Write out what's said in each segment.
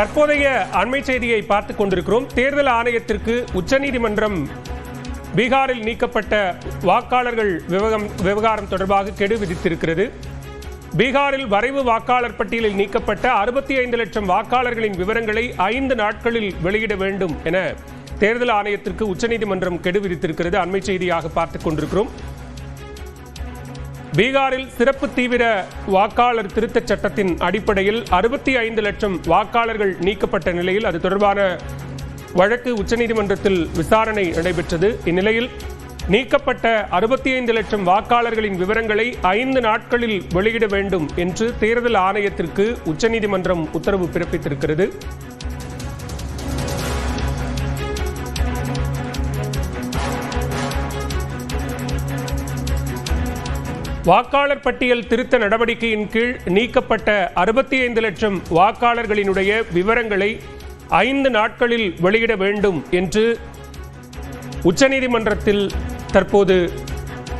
தற்போதைய அண்மை செய்தியை பார்த்துக் கொண்டிருக்கிறோம். தேர்தல் ஆணையத்திற்கு உச்சநீதிமன்றம் பீகாரில் நீக்கப்பட்ட வாக்காளர்கள் விவகம் விவகாரம் தொடர்பாக கெடு விதித்திருக்கிறது. பீகாரில் வரைவு வாக்காளர் பட்டியலில் நீக்கப்பட்ட அறுபத்தி ஐந்து லட்சம் வாக்காளர்களின் விவரங்களை ஐந்து நாட்களில் வெளியிட வேண்டும் என தேர்தல் ஆணையத்திற்கு உச்சநீதிமன்றம் கெடு விதித்திருக்கிறது. அண்மை செய்தியாக பார்த்துக் கொண்டிருக்கிறோம். பீகாரில் சிறப்பு தீவிர வாக்காளர் திருத்தச் சட்டத்தின் அடிப்படையில் அறுபத்தி ஐந்து லட்சம் வாக்காளர்கள் நீக்கப்பட்ட நிலையில் அது தொடர்பான வழக்கு உச்சநீதிமன்றத்தில் விசாரணை நடைபெற்றது. இந்நிலையில் நீக்கப்பட்ட அறுபத்தி ஐந்து லட்சம் வாக்காளர்களின் விவரங்களை ஐந்து நாட்களில் வெளியிட வேண்டும் என்று தேர்தல் ஆணையத்திற்கு உச்சநீதிமன்றம் உத்தரவு பிறப்பித்திருக்கிறது. வாக்காளர் பட்டியல் திருத்த நடவடிக்கையின் கீழ் நீக்கப்பட்ட அறுபத்தி ஐந்து லட்சம் வாக்காளர்களினுடைய விவரங்களை ஐந்து நாட்களில் வெளியிட வேண்டும் என்று உச்சநீதிமன்றத்தில் தற்போது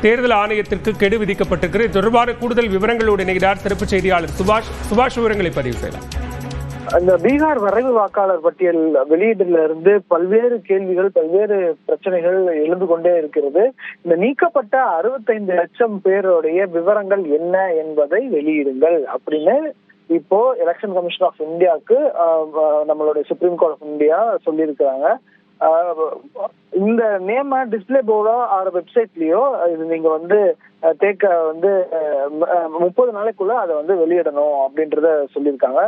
தேர்தல் ஆணையத்திற்கு கெடு விதிக்கப்பட்டிருக்கிறது தொடர்பான கூடுதல் விவரங்களோடு இணைகிறார். சிறப்பு செய்தியாளர் சுபாஷ் சுபாஷ் விவரங்களை பதிவு செய்யலாம். அந்த பீகார் வரைவு வாக்காளர் பட்டியல் வெளியீடுல இருந்து பல்வேறு கேள்விகள் பல்வேறு பிரச்சனைகள் எழுந்து கொண்டே இருக்கிறது. இந்த நீக்கப்பட்ட அறுபத்தைந்து லட்சம் பேருடைய விவரங்கள் என்ன என்பதை வெளியிடுங்கள் அப்படின்னு இப்போ எலெக்ஷன் கமிஷன் ஆஃப் இந்தியாவுக்கு நம்மளுடைய சுப்ரீம் கோர்ட் ஆஃப் இந்தியா சொல்லியிருக்கிறாங்க. இந்த நேம டிஸ்பிளே போர்டோ ஆர் வெப்சைட்லயோ இது நீங்க வந்து தேக்க வந்து முப்பது நாளைக்குள்ள அதை வந்து வெளியிடணும் அப்படின்றத சொல்லியிருக்காங்க.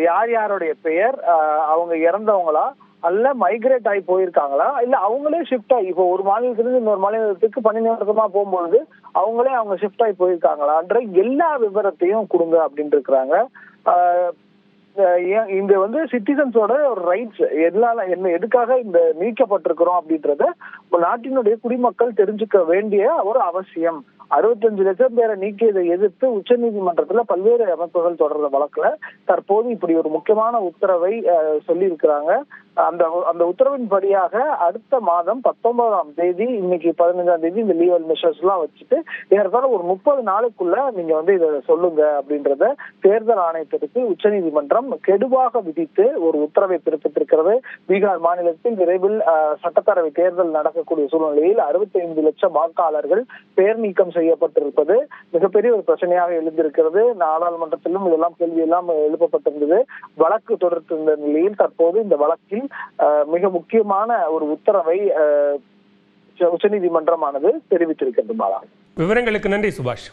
யார் யாருடைய பெயர் அவங்க இறந்தவங்களா அல்ல மைக்ரேட் ஆகி போயிருக்காங்களா இல்ல அவங்களே ஷிஃப்ட் ஆகி இப்போ ஒரு மாநிலத்திலிருந்து இன்னொரு மாநிலத்துக்கு பணி நிமித்தமா போகும்பொழுது அவங்களே அவங்க ஷிஃப்ட் ஆகி போயிருக்காங்களான்ற எல்லா விவரத்தையும் கொடுங்க அப்படின்னு இருக்கிறாங்க இந்த வந்து சிட்டிசன்ஸோட ஒரு ரைட்ஸ் எல்லா என்ன எதுக்காக இந்த நீக்கப்பட்டிருக்கிறோம் அப்படின்றத நாட்டினுடைய குடிமக்கள் தெரிஞ்சுக்க வேண்டிய ஒரு அவசியம். அறுபத்தஞ்சு லட்சம் பேரை நீக்கியதை எதிர்த்து உச்சநீதிமன்றத்துல பல்வேறு அமைப்புகள் தொடர்ந்த வழக்குல தற்போது இப்படி ஒரு முக்கியமான உத்தரவை சொல்லி இருக்கிறாங்க அந்த அந்த உத்தரவின்படியாக அடுத்த மாதம் பத்தொன்பதாம் தேதி இன்னைக்கு பதினஞ்சாம் தேதி இந்த லீவல் மெஷர்ஸ் எல்லாம் வச்சுட்டு ஏறத்தாழ ஒரு முப்பது நாளுக்குள்ள நீங்க வந்து இதை சொல்லுங்க அப்படின்றத தேர்தல் ஆணையத்திற்கு உச்சநீதிமன்றம் கெடுவாக விதித்து ஒரு உத்தரவை பிறப்பித்திருக்கிறது. பீகார் மாநிலத்தில் விரைவில் சட்டப்பேரவை தேர்தல் நடக்கக்கூடிய சூழ்நிலையில் அறுபத்தி ஐந்து லட்சம் வாக்காளர்கள் பேர் நீக்கம் செய்யப்பட்டிருப்பது மிகப்பெரிய ஒரு பிரச்சனையாக எழுந்திருக்கிறது. நாடாளுமன்றத்திலும் இதெல்லாம் கேள்வி எல்லாம் எழுப்பப்பட்டிருந்தது. வழக்கு தொடர்ந்து நிலையில் தற்போது இந்த வழக்கில் அஹ், மிக முக்கியமான ஒரு உத்தரவை உச்சநீதிமன்றமானது தெரிவித்திருக்கின்றது பாலா விவரங்களுக்கு நன்றி சுபாஷ்.